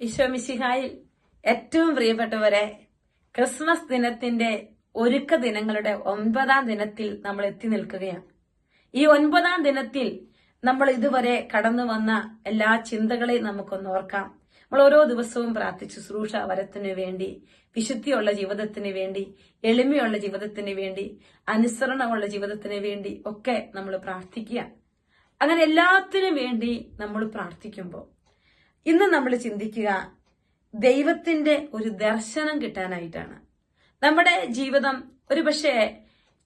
ഈശോമിശിഹായിൽ ഏറ്റവും പ്രിയപ്പെട്ടവരെ ക്രിസ്മസ് ദിനത്തിന്റെ ഒരുക്ക ദിനങ്ങളുടെ ഒൻപതാം ദിനത്തിൽ നമ്മൾ എത്തി നിൽക്കുകയാണ്. ഈ ഒൻപതാം ദിനത്തിൽ നമ്മൾ ഇതുവരെ കടന്നു വന്ന എല്ലാ ചിന്തകളെയും നമുക്കൊന്ന് ഓർക്കാം. നമ്മൾ ഓരോ ദിവസവും പ്രാർത്ഥിച്ചു ശുശ്രൂഷ വരത്തിനു വേണ്ടി വിശുദ്ധിയുള്ള ജീവിതത്തിന് വേണ്ടി എളിമയുള്ള ജീവിതത്തിന് വേണ്ടി അനുസരണമുള്ള ജീവിതത്തിന് വേണ്ടി ഒക്കെ നമ്മൾ പ്രാർത്ഥിക്കുക. അങ്ങനെ എല്ലാത്തിനും വേണ്ടി നമ്മൾ പ്രാർത്ഥിക്കുമ്പോൾ ഇന്ന് നമ്മൾ ചിന്തിക്കുക ദൈവത്തിന്റെ ഒരു ദർശനം കിട്ടാനായിട്ടാണ്. നമ്മുടെ ജീവിതം ഒരു പക്ഷേ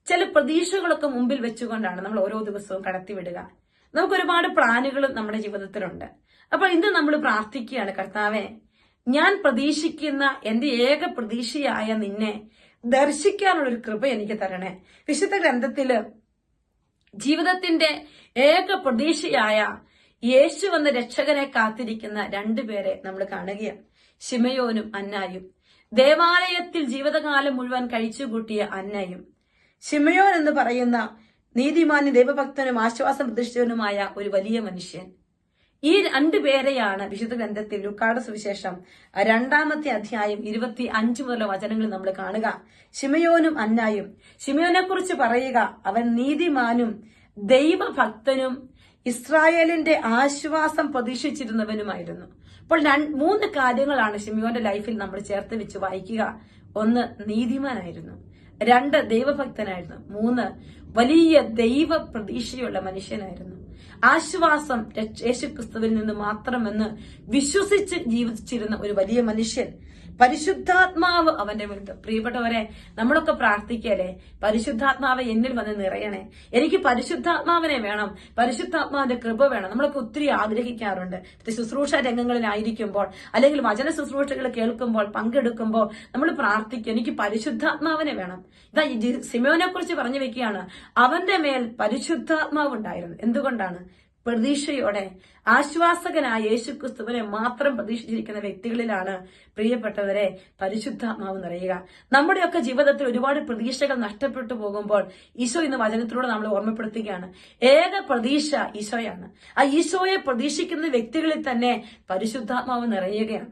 ചില പ്രതീക്ഷകളൊക്കെ മുമ്പിൽ വെച്ചുകൊണ്ടാണ് നമ്മൾ ഓരോ ദിവസവും കടത്തിവിടുക. നമുക്ക് ഒരുപാട് പ്ലാനുകളും നമ്മുടെ ജീവിതത്തിലുണ്ട്. അപ്പോൾ ഇന്ന് നമ്മൾ പ്രാർത്ഥിക്കുകയാണ് കർത്താവെ ഞാൻ പ്രതീക്ഷിക്കുന്ന എന്റെ ഏക പ്രതീക്ഷയായ നിന്നെ ദർശിക്കാനുള്ള ഒരു കൃപ എനിക്ക് തരണേ. വിശുദ്ധ ഗ്രന്ഥത്തിൽ ജീവിതത്തിന്റെ ഏക പ്രതീക്ഷയായ യേശു എന്ന രക്ഷകനെ കാത്തിരിക്കുന്ന രണ്ടുപേരെ നമ്മൾ കാണുകയാണ്. ശിമയോനും അന്നായും. ദേവാലയത്തിൽ ജീവിതകാലം മുഴുവൻ കഴിച്ചുകൂട്ടിയ അന്നയും. ശിമയോൻ എന്ന് പറയുന്ന നീതിമാന്യ ദൈവഭക്തനും ആശ്വാസം പ്രതിഷ്ഠിതനുമായ ഒരു വലിയ മനുഷ്യൻ. ഈ രണ്ടു പേരെയാണ് വിശുദ്ധ ഗ്രന്ഥത്തിൽ ലുക്കാട് സുവിശേഷം രണ്ടാമത്തെ അധ്യായം ഇരുപത്തി അഞ്ചു മുതലുള്ള വചനങ്ങൾ നമ്മൾ കാണുക. ശിമയോനും അന്നായും. ശിമയോനെ കുറിച്ച് പറയുക അവൻ നീതിമാനും ദൈവഭക്തനും ഇസ്രായേലിന്റെ ആശ്വാസം പ്രതീക്ഷിച്ചിരുന്നവനുമായിരുന്നു. അപ്പോൾ മൂന്ന് കാര്യങ്ങളാണ് ഷിമിയോന്റെ ലൈഫിൽ നമ്മൾ ചേർത്ത് വെച്ച് വായിക്കുക. ഒന്ന് നീതിമാനായിരുന്നു. രണ്ട് ദൈവഭക്തനായിരുന്നു. മൂന്ന് വലിയ ദൈവ പ്രതീക്ഷയുള്ള മനുഷ്യനായിരുന്നു. ആശ്വാസം യേശുക്രിസ്തുവിൽ നിന്ന് മാത്രമെന്ന് വിശ്വസിച്ച് ജീവിച്ചിരുന്ന ഒരു വലിയ മനുഷ്യൻ പരിശുദ്ധാത്മാവ് അവന്റെ മുൻപ് പ്രിയപ്പെട്ടവരെ നമ്മളൊക്കെ പ്രാർത്ഥിക്കല്ലേ? പരിശുദ്ധാത്മാവ് എന്നിൽ വന്ന് നിറയണേ. എനിക്ക് പരിശുദ്ധാത്മാവിനെ വേണം. പരിശുദ്ധാത്മാവിന്റെ കൃപ വേണം. നമ്മളൊക്കെ ഒത്തിരി ആഗ്രഹിക്കാറുണ്ട്. ശുശ്രൂഷ രംഗങ്ങളിലായിരിക്കുമ്പോൾ അല്ലെങ്കിൽ വചന ശുശ്രൂഷകൾ കേൾക്കുമ്പോൾ പങ്കെടുക്കുമ്പോൾ നമ്മൾ പ്രാർത്ഥിക്കും എനിക്ക് പരിശുദ്ധാത്മാവിനെ വേണം. ഇതാ സിമോനെ കുറിച്ച് പറഞ്ഞു വെക്കുകയാണ്. അവന്റെ മേൽ പരിശുദ്ധാത്മാവ് ഉണ്ടായിരുന്നു. എന്തുകൊണ്ടാണ്? പ്രതീക്ഷയോടെ ആശ്വാസകനായ യേശുക്രിസ്തുവിനെ മാത്രം പ്രതീക്ഷിച്ചിരിക്കുന്ന വ്യക്തികളിലാണ് പ്രിയപ്പെട്ടവരെ പരിശുദ്ധാത്മാവ് നിറയുക. നമ്മുടെയൊക്കെ ജീവിതത്തിൽ ഒരുപാട് പ്രതീക്ഷകൾ നഷ്ടപ്പെട്ടു പോകുമ്പോൾ ഈശോ ഇന്ന് വചനത്തിലൂടെ നമ്മൾ ഓർമ്മപ്പെടുത്തുകയാണ്. ഏക പ്രതീക്ഷ ഈശോയാണ്. ആ ഈശോയെ പ്രതീക്ഷിക്കുന്ന വ്യക്തികളിൽ തന്നെ പരിശുദ്ധാത്മാവ് നിറയുകയാണ്.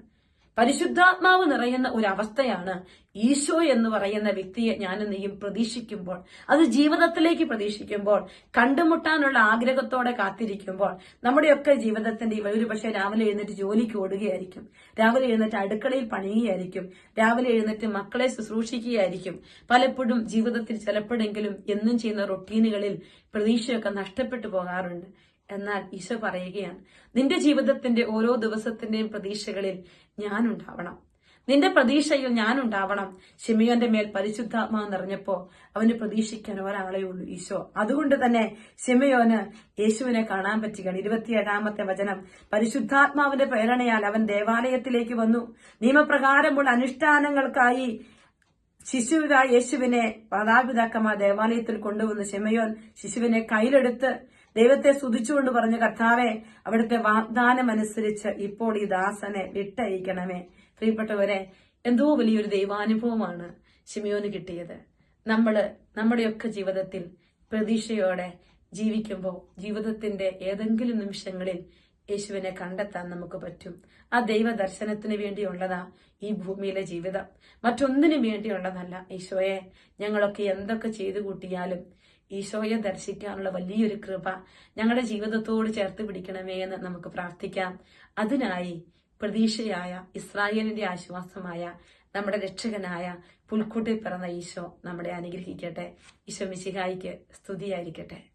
പരിശുദ്ധാത്മാവ് നിറയുന്ന ഒരു അവസ്ഥയാണ് ഈശോ എന്ന് പറയുന്ന വ്യക്തിയെ ഞാനും നീയും പ്രതീക്ഷിക്കുമ്പോൾ അത് ജീവിതത്തിലേക്ക് പ്രതീക്ഷിക്കുമ്പോൾ കണ്ടുമുട്ടാനുള്ള ആഗ്രഹത്തോടെ കാത്തിരിക്കുമ്പോൾ നമ്മുടെയൊക്കെ ജീവിതത്തിന്റെ ഒരു പക്ഷേ രാവിലെ എഴുന്നേറ്റ് ജോലിക്ക് ഓടുകയായിരിക്കും രാവിലെ എഴുന്നേറ്റ് അടുക്കളയിൽ പണിയുകയായിരിക്കും രാവിലെ എഴുന്നേറ്റ് മക്കളെ ശുശ്രൂഷിക്കുകയായിരിക്കും പലപ്പോഴും ജീവിതത്തിൽ ചിലപ്പോഴെങ്കിലും എന്നും ചെയ്യുന്ന റൊട്ടീനുകളിൽ പ്രതീക്ഷയൊക്കെ നഷ്ടപ്പെട്ടു പോകാറുണ്ട്. എന്നാൽ ഈശോ പറയുകയാണ് നിന്റെ ജീവിതത്തിന്റെ ഓരോ ദിവസത്തിന്റെയും പ്രതീക്ഷകളിൽ ഞാനുണ്ടാവണം നിന്റെ പ്രതീക്ഷയിൽ ഞാനുണ്ടാവണം. ഷിമിയോന്റെ മേൽ പരിശുദ്ധാത്മാവ് നിറഞ്ഞപ്പോ അവന് പ്രതീക്ഷിക്കാൻ ഒരാളേ ഉള്ളൂ ഈശോ. അതുകൊണ്ട് തന്നെ ഷിമിയോന് യേശുവിനെ കാണാൻ പറ്റുകയാണ്. ഇരുപത്തിയേഴാമത്തെ വചനം. പരിശുദ്ധാത്മാവിന്റെ പ്രേരണയാൽ അവൻ ദേവാലയത്തിലേക്ക് വന്നു. നിയമപ്രകാരമുള്ള അനുഷ്ഠാനങ്ങൾക്കായി ശിശുവിതായ യേശുവിനെ മാതാപിതാക്കന്മാർ ദേവാലയത്തിൽ കൊണ്ടുവന്ന് ഷിമയോൻ ശിശുവിനെ കയ്യിലെടുത്ത് ദൈവത്തെ സ്തുതിച്ചുകൊണ്ട് പറഞ്ഞ കർത്താവെ അവിടുത്തെ വാഗ്ദാനം അനുസരിച്ച് ഇപ്പോൾ ഈ ദാസനെ വിട്ടയക്കണമേ. പ്രിയപ്പെട്ടവരെ എന്തോ വലിയൊരു ദൈവാനുഭവമാണ് ഷിമിയോന് കിട്ടിയത്. നമ്മൾ നമ്മുടെയൊക്കെ ജീവിതത്തിൽ പ്രതീക്ഷയോടെ ജീവിക്കുമ്പോൾ ജീവിതത്തിന്റെ ഏതെങ്കിലും നിമിഷങ്ങളിൽ യേശുവിനെ കണ്ടെത്താൻ നമുക്ക് പറ്റും. ആ ദൈവ ദർശനത്തിന് വേണ്ടിയുള്ളതാ ഈ ഭൂമിയിലെ ജീവിതം. മറ്റൊന്നിനു വേണ്ടിയുള്ളതല്ല ഈശോയെ ഞങ്ങളൊക്കെ എന്തൊക്കെ ചെയ്തു കൂട്ടിയാലും ഈശോയെ ദർശിക്കാനുള്ള വലിയൊരു കൃപ ഞങ്ങളുടെ ജീവിതത്തോട് ചേർത്ത് പിടിക്കണമേ എന്ന് നമുക്ക് പ്രാർത്ഥിക്കാം. അതിനായി പ്രതീക്ഷയായ ഇസ്രായേലിന്റെ ആശ്വാസമായ നമ്മുടെ രക്ഷകനായ പുൽക്കൂട്ടിൽ പിറന്ന ഈശോ നമ്മളെ അനുഗ്രഹിക്കട്ടെ. ഈശോ മിശിഹായിക്ക് സ്തുതിയായിരിക്കട്ടെ.